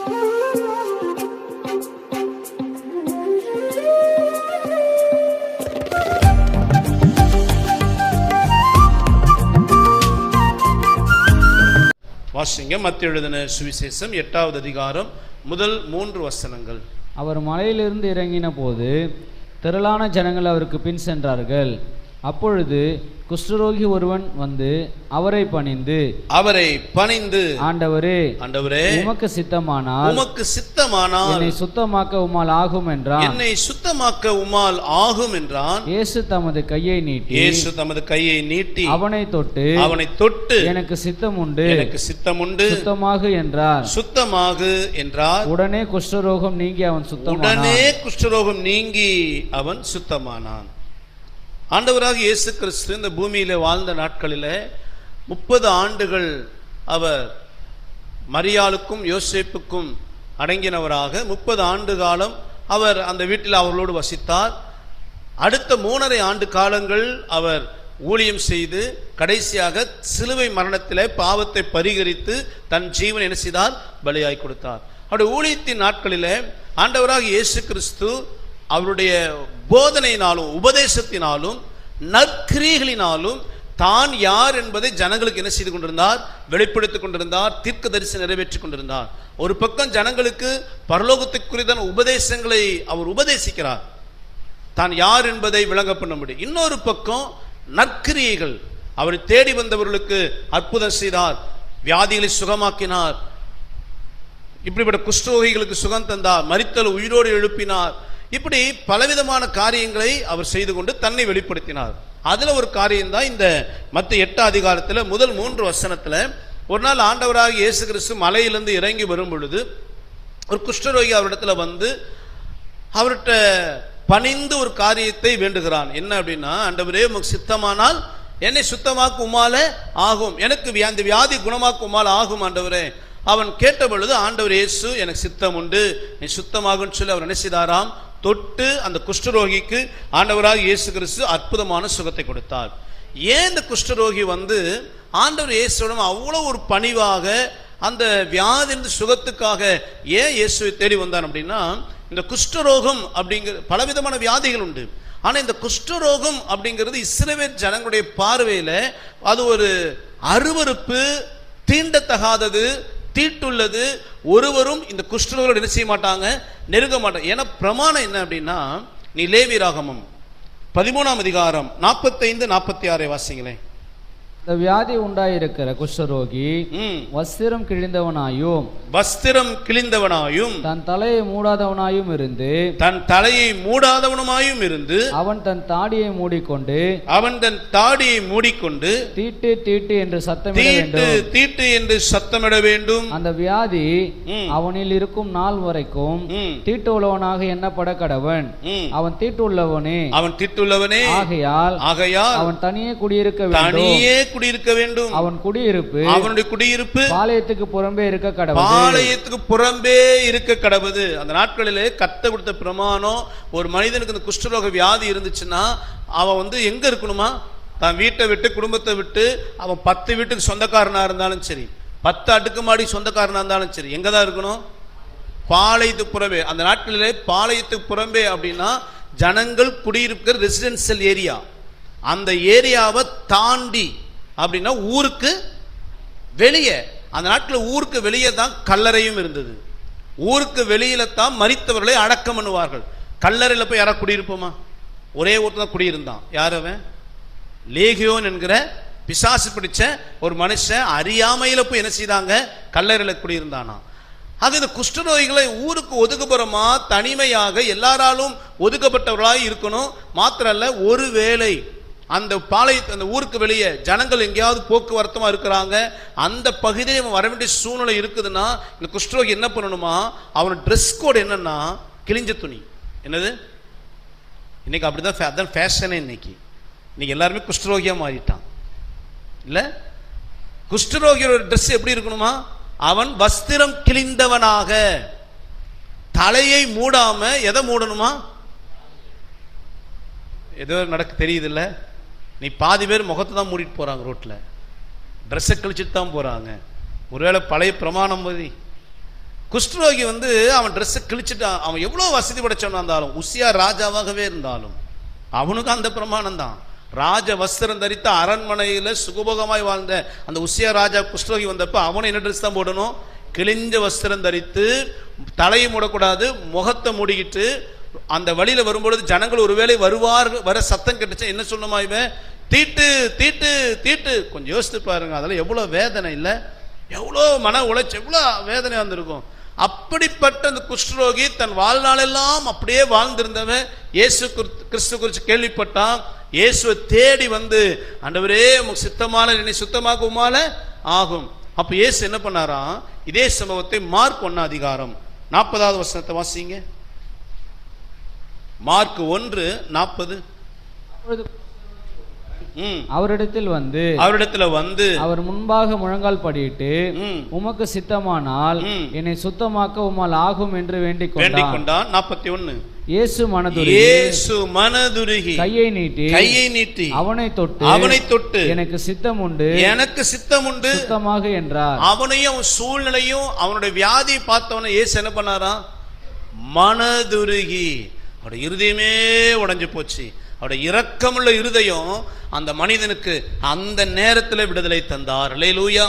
வாசிங்க மத்திய எழுதின சுவிசேஷம் எட்டாவது அதிகாரம் முதல் மூன்று வசனங்கள். அவர் மலையிலிருந்து இறங்கின போது திரளான ஜனங்கள் அவருக்கு பின் சென்றார்கள். அப்பொழுது குஷ்டரோகி ஒருவன் வந்து அவரை பணிந்து அவரை பணிந்து ஆண்டவரே ஆண்டவரே உமக்கு சித்தமானால் உமக்கு சித்தமானால் என்னை சுத்தமாக்க உம்மால் ஆகும் என்றான் என்னை சுத்தமாக்க உமால் ஆகும் என்றான் இயேசு தமது கையை நீட்டி இயேசு தமது கையை நீட்டி அவனை தொட்டு அவனை தொட்டு எனக்கு சித்தம் உண்டு எனக்கு சித்தமுண்டு சுத்தமாகு என்றார். சுத்தமாகு என்றார். உடனே குஷ்டரோகம் நீங்கி அவன் சுத்தமானான். உடனே குஷ்டரோகம் நீங்கி அவன் சுத்தமானான். ஆண்டவராக இயேசு கிறிஸ்து இந்த பூமியில் வாழ்ந்த நாட்களில் முப்பது ஆண்டுகள் அவர் மரியாளுக்கும் யோசேப்புக்கும் அடங்கினவராக முப்பது ஆண்டு காலம் அவர் அந்த வீட்டில் அவர்களோடு வசித்தார். அடுத்த மூணரை ஆண்டு காலங்கள் அவர் ஊழியம் செய்து கடைசியாக சிலுவை மரணத்தில் பாவத்தை பரிகரித்து தன் ஜீவன் என்ன செய்தார்? பலியாய் கொடுத்தார். அவருடைய ஊழியத்தின் நாட்களில் ஆண்டவராக இயேசு கிறிஸ்து அவருடைய போதனையினாலும் உபதேசத்தினாலும் நற்கிரிகளினாலும் தான் யார் என்பதை ஜனங்களுக்கு என்ன செய்து கொண்டிருந்தார்? வெளிப்படுத்திக் கொண்டிருந்தார் தீர்க்க தரிசனம் நிறைவேற்றி கொண்டிருந்தார். ஒரு பக்கம் ஜனங்களுக்கு பரலோகத்துக்குரியதான உபதேசங்களை அவர் உபதேசிக்கிறார். தான் யார் என்பதை விளங்க பண்ண முடியும். இன்னொரு பக்கம் நற்கிரியைகள். அவரை தேடி வந்தவர்களுக்கு அற்புதம் செய்தார் வியாதிகளை சுகமாக்கினார் இப்படிப்பட்ட குஷ்டரோகிகளுக்கு சுகம் தந்தார் மரித்தல் உயிரோடு எழுப்பினார் இப்படி பலவிதமான காரியங்களை அவர் செய்து கொண்டு தன்னை வெளிப்படுத்தினார். அதுல ஒரு காரியம் தான் இந்த மத்த எட்டு அதிகாரத்தில் முதல் மூன்று வசனத்தில் ஒரு நாள் ஆண்டவராக இயேசு கிறிஸ்து மலையிலிருந்து இறங்கி வரும் பொழுது ஒரு குஷ்டரோகி அவரிடத்துல வந்து அவர்கிட்ட பணிந்து ஒரு காரியத்தை வேண்டுகிறான். என்ன அப்படின்னா ஆண்டவரே உமக்கு சித்தமானால் என்னை சுத்தமாக்கு உமால ஆகும். எனக்கு அந்த வியாதி குணமாக்கு உமால ஆகும் ஆண்டவரே. அவன் கேட்ட பொழுது ஆண்டவர் இயேசு எனக்கு சித்தம் உண்டு. நீ சுத்தமாகும்னு சொல்லி அவர் நினைச்சிதாராம் தொட்டு அந்த குஷ்டரோகிக்கு ஆண்டவராக இயேசு கிறிஸ்து அற்புதமான சுகத்தை கொடுத்தார். ஏன் இந்த குஷ்டரோகி வந்து ஆண்டவர் இயேசுவிடம் அவ்வளோ ஒரு பணிவாக அந்த வியாதியின் சுகத்துக்காக ஏன் இயேசுவை தேடி வந்தான் அப்படின்னா இந்த குஷ்டரோகம் அப்படிங்கிற பலவிதமான வியாதிகள் உண்டு. ஆனால் இந்த குஷ்டரோகம் அப்படிங்கிறது இஸ்ரேவேல் ஜனங்களுடைய பார்வையில் அது ஒரு அருவருப்பு தீண்டத்தகாதது தீட்டுள்ளது ஒருவரும் இந்த குஷ்டரோகோடு என்ன செய்ய மாட்டாங்க? நெருங்க மாட்டாங்க. ஏன்னா பிரமாணம் என்ன அப்படின்னா நீ லேவியராகமம். பதிமூணாம் அதிகாரம் நாற்பத்தைந்து நாற்பத்தி ஆறை வாசிங்களேன். இந்த வியாதி உண்டாயிருக்கிற குஷ்டரோகி வஸ்திரம் கிழிந்தவனாயும் வஸ்திரம் கிழிந்தவனாயும் தன் தலையை மூடாதவனாயும் இருந்து தன் தலையை மூடாதவனுமாயும் இருந்து அவன் தன் தாடியை மூடிக்கொண்டு அவன் தன் தாடியை மூடிக்கொண்டு தீட்டு தீட்டு என்று சத்தமிட தீட்டு வேண்டும். தீட்டு என்று சத்தமிட வேண்டும். அந்த வியாதி. அவனில் இருக்கும் நாள் வரைக்கும் தீட்டு உள்ளவனாக எண்ணப்பட கடவன். அவன் தீட்டு உள்ளவனே அவன் தீட்டுள்ளவனே. ஆகையால் ஆகையால் அவன் தனியே குடியிருக்க வேண்டும். தனியே குடியிருக்க வேண்டும். அவன் குடியிருப்பு அவனுடைய குடியிருப்பு பாளையத்துக்கு புறம்பே இருக்க கடவுள் பாளையத்துக்கு புறம்பே இருக்க கடவுது. அந்த நாட்களிலே கத்த கொடுத்த பிரமாணம் ஒரு மனிதனுக்கு இந்த குஷ்டரோக வியாதி இருந்துச்சுன்னா அவன் வந்து எங்க இருக்கணுமா? தான் வீட்டை விட்டு குடும்பத்தை விட்டு அவன் பத்து வீட்டுக்கு சொந்தக்காரனா இருந்தாலும் சரி பத்து அடுக்குமாடி சொந்தக்காரனா இருந்தாலும் சரி எங்க தான் இருக்கணும்? பாளையத்துக்கு புறம்பே. அந்த நாட்களிலே பாளையத்துக்கு புறம்பே அப்படின்னா ஜனங்கள் குடியிருக்கிற ரெசிடென்சியல் ஏரியா அந்த ஏரியாவை தாண்டி அப்படின்னா ஊருக்கு வெளியே. அந்த நாட்டில் ஊருக்கு வெளியே தான் கல்லறையும் இருந்தது. ஊருக்கு வெளியில தான் மறித்தவர்களை அடக்கம் பண்ணுவார்கள். கல்லறையில் போய் யாரா குடியிருப்போமா? ஒரே ஒருத்தன் தான் குடியிருந்தான். யார் அவன்? லேகியோன் என்கிற பிசாசு பிடிச்ச ஒரு மனுஷன் அறியாமையில் போய் என்ன செய்தாங்க? கல்லறையில் குடியிருந்தானா. ஆக இந்த குஷ்டநோய்களை ஊருக்கு ஒதுக்குப்புறமா தனிமையாக எல்லாராலும் ஒதுக்கப்பட்டவர்களாக இருக்கணும். மாத்திரம் அல்ல ஒருவேளை அந்த பாளையத்து அந்த ஊருக்கு வெளியே ஜனங்கள் எங்கேயாவது போக்குவரத்தமாக இருக்கிறாங்க அந்த பகுதியில் அவன் வர வேண்டிய சூழ்நிலை இருக்குதுன்னா இந்த குஷ்டரோகி என்ன பண்ணணுமா? அவன் ட்ரெஸ் கோட் என்னன்னா கிழிஞ்ச துணி. என்னது? இன்னைக்கு அப்படிதான் ஃபே- அதான் ஃபேஷனே இன்னைக்கு. இன்னைக்கு எல்லாருமே குஷ்டரோகியாக மாறிட்டான். இல்லை? குஷ்டரோகியோட ட்ரெஸ் எப்படி இருக்கணுமா? அவன் வஸ்திரம் கிழிந்தவனாக. தலையை மூடாம எதை மூடணுமா? ஏதோ நடக்க தெரியுதுல்ல? நீ பாதி பேர் முகத்தை தான் மூடிட்டு போகிறாங்க ரோட்டில் ட்ரெஸ்ஸை கழிச்சிட்டு தான் போகிறாங்க ஒருவேளை பழைய பிரமாணம் பதி குஷ்டரோகி வந்து அவன் ட்ரெஸ்ஸை கிழிச்சிட்டான் அவன் எவ்வளோ வசதி படைச்சவனா இருந்தாலும் உசியா ராஜாவாகவே இருந்தாலும் அவனுக்கு அந்த பிரமாணம் தான். ராஜ வஸ்திரம் தரித்த அரண்மனையில் சுகபோகமாய் வாழ்ந்த அந்த உசியா ராஜா குஷ்டரோகி வந்தப்போ அவனும் என்ன ட்ரெஸ் தான் போடணும்? கிழிஞ்ச வஸ்திரம் தரித்து தலையை மூடக்கூடாது முகத்தை மூடிக்கிட்டு அந்த வழியில் வரும்பொழுது ஜனங்கள் ஒருவேளை வருவார்கள் வர சத்தம் கேட்டுச்சு என்ன சொல்லணுமா இவன்? தீட்டு தீட்டு தீட்டு. கொஞ்சம் யோசித்து பாருங்க அதெல்லாம் எவ்வளோ வேதனை இல்லை. எவ்வளோ மன உளைச்சி எவ்வளோ வேதனை வந்திருக்கும். அப்படிப்பட்ட அந்த குஷ்ரோகி தன் வாழ்நாளெல்லாம் அப்படியே வாழ்ந்திருந்தவன். இயேசு கிறிஸ்து- குறித்து கேள்விப்பட்டான். இயேசுவை தேடி வந்து ஆண்டவரே உமக்கு சித்தமான என்னை சுத்தமாக்க உமால ஆகும். அப்போ இயேசு என்ன பண்ணாராம்? இதே சம்பவத்தை மார்க் ஒன்னா அதிகாரம். நாற்பதாவது வசனத்தை வாசிங்க. மார்க் ஒன்று நாற்பது. அவரிடத்தில் வந்து அவரிடத்துல வந்து அவர் முன்பாக முழங்கால் படியிட்டு உமக்கு சித்தமானால். என்னை சுத்தமாக்க உம்மால் ஆகும் என்று வேண்டிக் கொண்டான். நாற்பத்தி ஒன்னு இயேசு மனதுருகி இயேசு மனதுருகி கையை நீட்டி கையை நீட்டி அவனை தொட்டு அவனை தொட்டு எனக்கு சித்தம் உண்டு எனக்கு சித்தம் உண்டு சுத்தமாக என்றார். அவனையும் அவன் சூழ்நிலையும் அவனுடைய வியாதியை பார்த்தவன இயேசு என்ன பண்ணாராம்? மனதுருகி. அவருடைய இருதயமே உடஞ்சி போச்சு. அவருடைய இரக்கமுள்ள இருதயம் அந்த மனிதனுக்கு அந்த நேரத்தில் விடுதலை தந்தார். லூயா